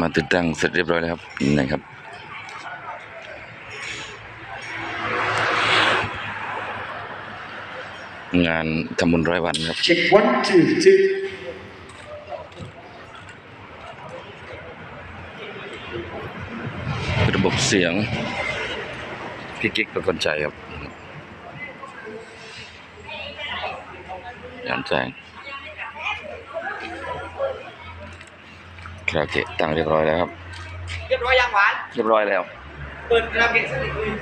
มาติดตั้งเสร็จเรียบร้อยแล้วครับนี่ครับ งานทำบุญร้อยวันครับ Check one, two, two. ระบบเสียงพี่กิ๊กประกันใจครับยานแจ้ง คาราโอเกะตั้งเรียบร้อยแล้วครับ เรียบร้อยยังหวาน เรียบร้อยแล้ว เปิดกระเบียงสักนิดนึง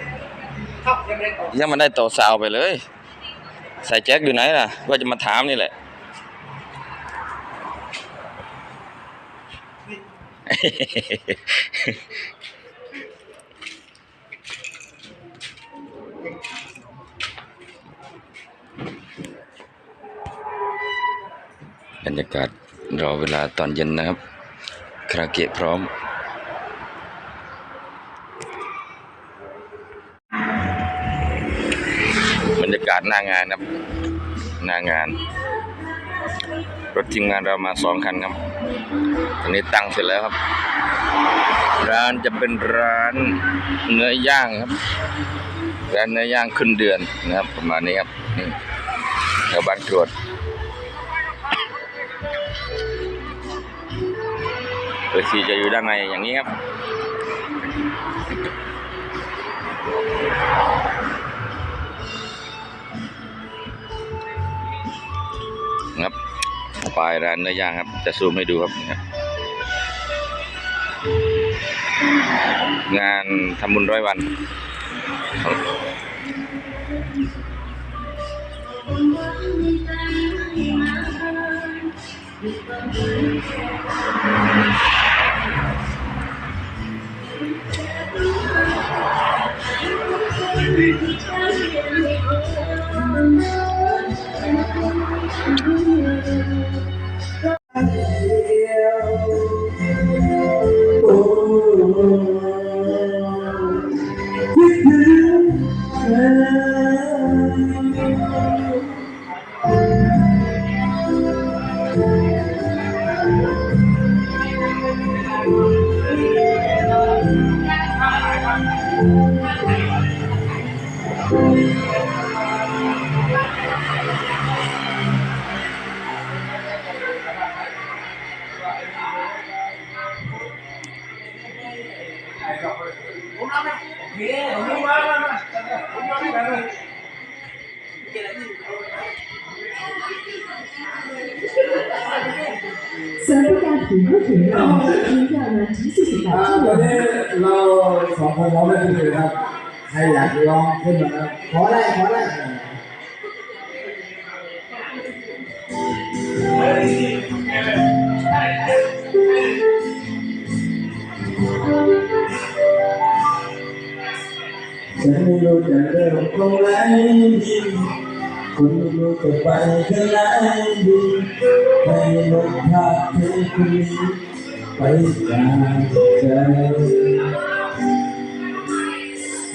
เข้ายังไงต่อยังไมันได้โตสาวไปเลย ใส่แจ็คอยู่ไหนล่ะ ว่าจะมาถามนี่แหละบรรยากาศรอเวลาตอนเย็นนะครับ คาราโอเกะพร้อม บรรยากาศหน้างานครับ หน้างาน รถทีมงานเรามาสองคันครับ ตอนนี้ตั้งเสร็จแล้วครับ ร้านจะเป็นร้านเนื้อย่างครับ ร้านเนื้อย่างขึ้นเดือนนะครับ ประมาณนี้ครับ นี่แถวบ้านกรวด เวทีจะอยู่ด้านในอย่างนี้ครับครับปลายร้านเนื้อย่างครับ จะซูมให้ดูครับนี่ครับงานทำบุญร้อยวันครับ สำ หรับการถือผู้ถือรางวัลที่ยาวนา นถึง48อ่าชั่วโมวันงนี้เราสองคนร้องได้ทุกเพลงครับใครอยากร้องขึ้นมาขอได้ขอได้ฉันไม่รู้จะเริ่มตรงไหนดีคุณไม่รู้จะไปทางไหนดีให้ลมพาเธอคนนี้ไปจากใจมีแต่รอไม่เห็นใครออกไปให้ลมดึงลายจากใจ